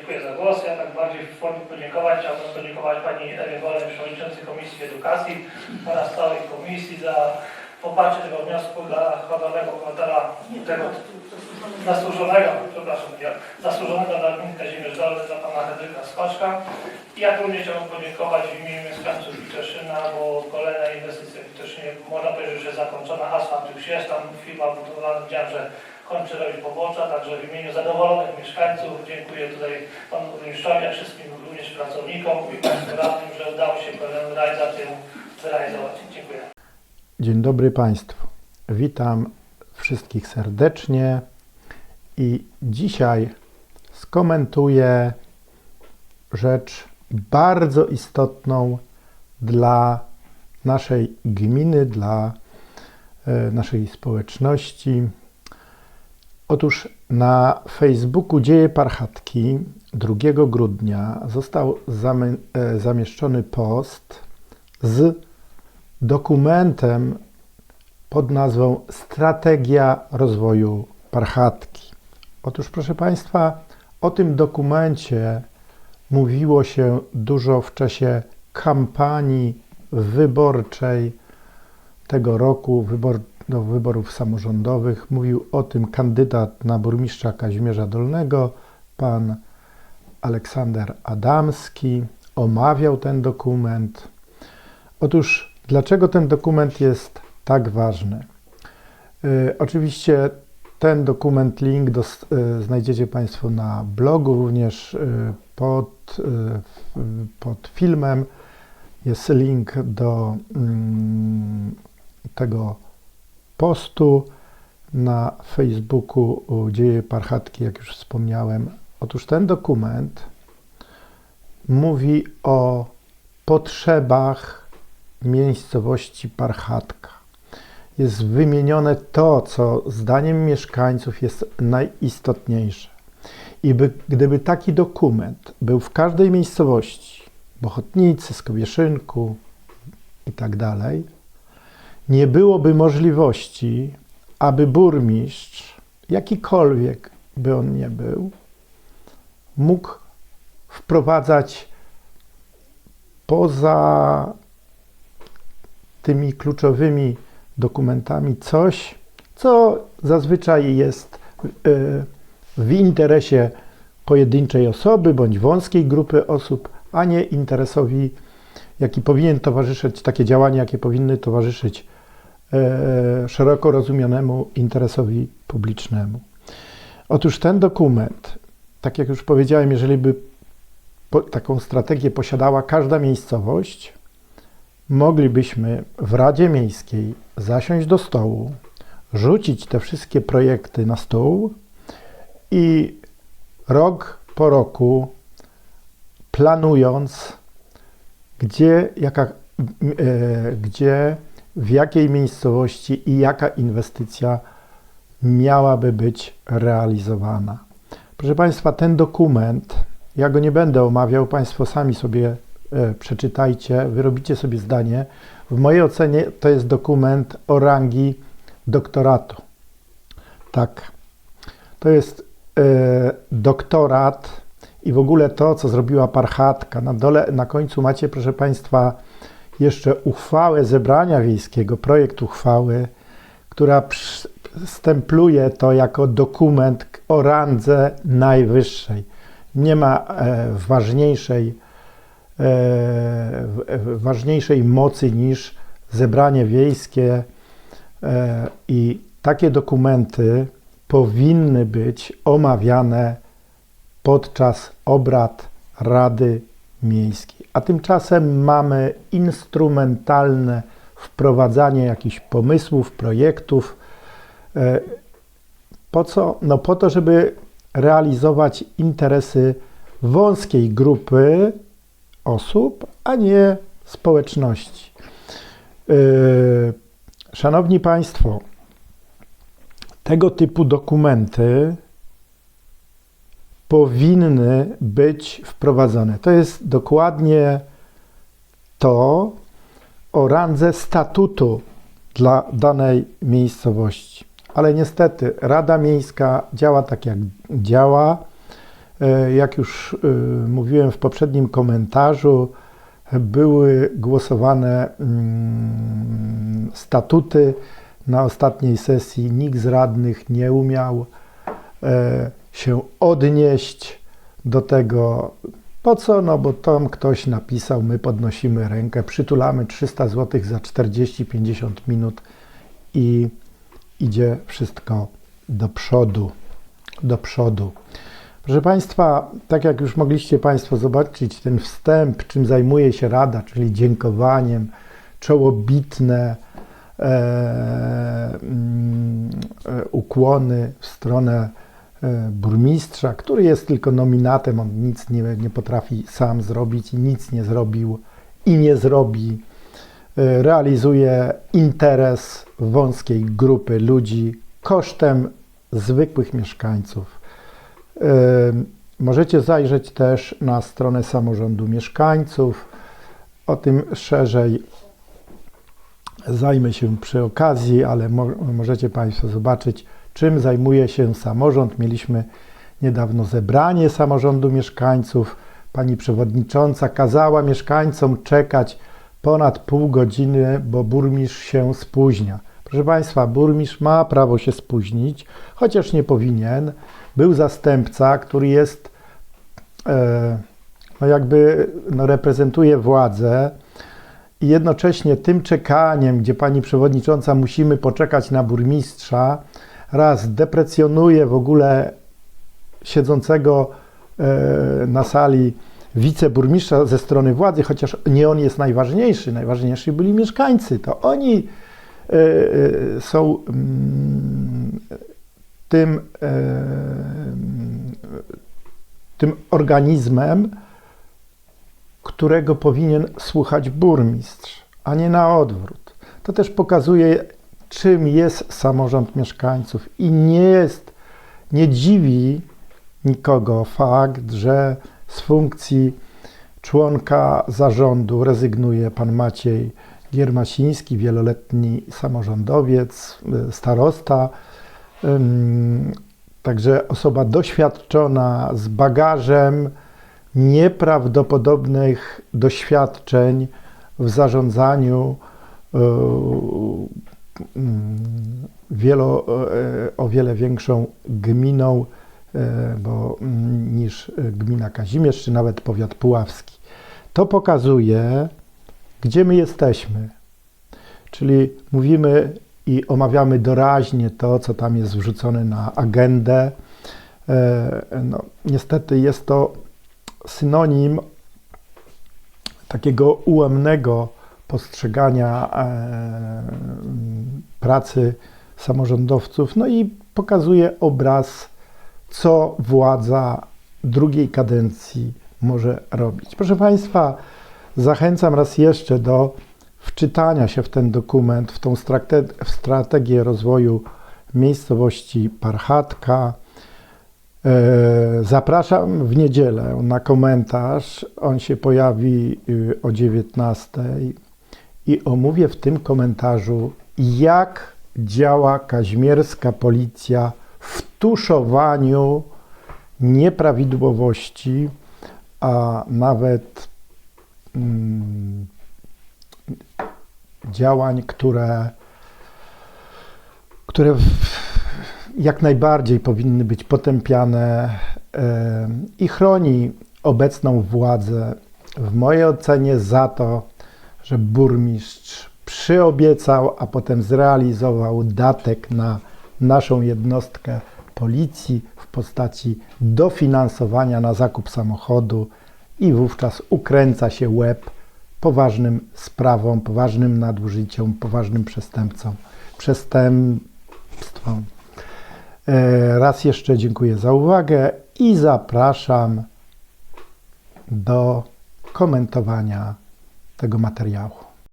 Dziękuję za głos. Ja tak bardziej w formie podziękować chciałbym podziękować Pani Ewie Wolej, Przewodniczącej Komisji Edukacji oraz całej Komisji za poparcie tego wniosku dla honorowego obywatela tego zasłużonego, przepraszam, ja, zasłużonego dla gminy Kazimierz Dolny, dla Pana Henryka Skoczka. I jak również chciałbym podziękować w imieniu mieszkańców Witoszyna, bo kolejna inwestycja w Witoszynie, można powiedzieć, że zakończona, asfalt już jest, tam firma budowlana, widziałem, że kończy robić pobocza, także w imieniu zadowolonych mieszkańców dziękuję tutaj Panu Burmistrzowi, a wszystkim również pracownikom i Państwu radnym, że udało się kolejną realizację zrealizować. Dziękuję. Dzień dobry Państwu. Witam wszystkich serdecznie i dzisiaj skomentuję rzecz bardzo istotną dla naszej gminy, dla e, naszej społeczności. Otóż na Facebooku Dzieje Parchatki 2 grudnia został e, zamieszczony post z dokumentem pod nazwą Strategia rozwoju Parchatki. Otóż, proszę Państwa, o tym dokumencie mówiło się dużo w czasie kampanii wyborczej tego roku, wybor, do wyborów samorządowych. Mówił o tym kandydat na burmistrza Kazimierza Dolnego, pan Aleksander Adamski. Omawiał ten dokument. Otóż, dlaczego ten dokument jest tak ważny? Y, oczywiście ten dokument, link dos, y, znajdziecie Państwo na blogu, również y, pod, pod filmem jest link do mm, tego postu na Facebooku Dzieje Parchatki, jak już wspomniałem. Otóż ten dokument mówi o potrzebach miejscowości Parchatka. Jest wymienione to, co zdaniem mieszkańców jest najistotniejsze. I by, gdyby taki dokument był w każdej miejscowości, Bochotnicy, Skowieszynku i tak nie byłoby możliwości, aby burmistrz, jakikolwiek by on nie był, mógł wprowadzać poza tymi kluczowymi dokumentami coś, co zazwyczaj jest e, w interesie pojedynczej osoby bądź wąskiej grupy osób, a nie interesowi, jaki powinien towarzyszyć, takie działania, jakie powinny towarzyszyć szeroko rozumianemu interesowi publicznemu. Otóż ten dokument, tak jak już powiedziałem, jeżeli by taką strategię posiadała każda miejscowość, moglibyśmy w Radzie Miejskiej zasiąść do stołu, rzucić te wszystkie projekty na stół i rok po roku planując, gdzie, jaka, e, gdzie, w jakiej miejscowości i jaka inwestycja miałaby być realizowana. Proszę Państwa, ten dokument, ja go nie będę omawiał, Państwo sami sobie e, przeczytajcie, wyrobicie sobie zdanie. W mojej ocenie to jest dokument o rangi doktoratu. Tak. To jest e, doktorat i w ogóle to, co zrobiła Parchatka. Na dole, na końcu macie, proszę Państwa, jeszcze uchwałę zebrania wiejskiego, projekt uchwały, która stempluje to jako dokument o randze najwyższej. Nie ma e, ważniejszej, e, ważniejszej mocy niż zebranie wiejskie e, i takie dokumenty powinny być omawiane podczas obrad Rady Miejskiej. A tymczasem mamy instrumentalne wprowadzanie jakichś pomysłów, projektów. E, Po co? No po to, żeby realizować interesy wąskiej grupy osób, a nie społeczności. E, Szanowni Państwo, tego typu dokumenty powinny być wprowadzone. To jest dokładnie to o randze statutu dla danej miejscowości. Ale niestety Rada Miejska działa tak, jak działa. E, Jak już e, mówiłem w poprzednim komentarzu, były głosowane mm, statuty. Na ostatniej sesji nikt z radnych nie umiał e, się odnieść do tego. Po co? No bo tam ktoś napisał, my podnosimy rękę, przytulamy 300 zł za 40-50 minut i idzie wszystko do przodu. Do przodu. Proszę Państwa, tak jak już mogliście Państwo zobaczyć, ten wstęp, czym zajmuje się Rada, czyli dziękowaniem, czołobitne e, mm, e, ukłony w stronę burmistrza, który jest tylko nominatem, on nic nie, nie potrafi sam zrobić i nic nie zrobił i nie zrobi. E, Realizuje interes wąskiej grupy ludzi kosztem zwykłych mieszkańców. E, Możecie zajrzeć też na stronę samorządu mieszkańców. O tym szerzej zajmę się przy okazji, ale mo możecie Państwo zobaczyć, czym zajmuje się samorząd. Mieliśmy niedawno zebranie samorządu mieszkańców. Pani przewodnicząca kazała mieszkańcom czekać ponad pół godziny, bo burmistrz się spóźnia. Proszę Państwa, burmistrz ma prawo się spóźnić, chociaż nie powinien. Był zastępca, który jest, e, no jakby no reprezentuje władzę i jednocześnie tym czekaniem, gdzie pani przewodnicząca musimy poczekać na burmistrza, raz deprecjonuje w ogóle siedzącego e, na sali wiceburmistrza ze strony władzy, chociaż nie on jest najważniejszy, najważniejsi byli mieszkańcy, to oni e, e, są mm, tym, e, tym organizmem, którego powinien słuchać burmistrz, a nie na odwrót. To też pokazuje, czym jest samorząd mieszkańców. I nie jest, nie dziwi nikogo fakt, że z funkcji członka zarządu rezygnuje pan Maciej Giermasiński, wieloletni samorządowiec, y, starosta, także osoba doświadczona z bagażem nieprawdopodobnych doświadczeń w zarządzaniu y, wielo, e, o wiele większą gminą e, bo, mm, niż gmina Kazimierz, czy nawet powiat puławski. To pokazuje, gdzie my jesteśmy. Czyli mówimy i omawiamy doraźnie to, co tam jest wrzucone na agendę. E, No, niestety jest to synonim takiego ułamnego postrzegania pracy samorządowców, no i pokazuje obraz, co władza drugiej kadencji może robić. Proszę Państwa, zachęcam raz jeszcze do wczytania się w ten dokument, w tą strategię rozwoju miejscowości Parchatka. E, Zapraszam w niedzielę na komentarz. On się pojawi y, o 19 i omówię w tym komentarzu, jak działa kazimierska policja w tuszowaniu nieprawidłowości, a nawet mm, działań, które, które jak najbardziej powinny być potępiane i chroni obecną władzę. W mojej ocenie za to, że burmistrz przyobiecał, a potem zrealizował datek na naszą jednostkę policji w postaci dofinansowania na zakup samochodu i wówczas ukręca się łeb poważnym sprawom, poważnym nadużyciom, poważnym przestępcom, przestępstwom. E, Raz jeszcze dziękuję za uwagę i zapraszam do komentowania tego materiału.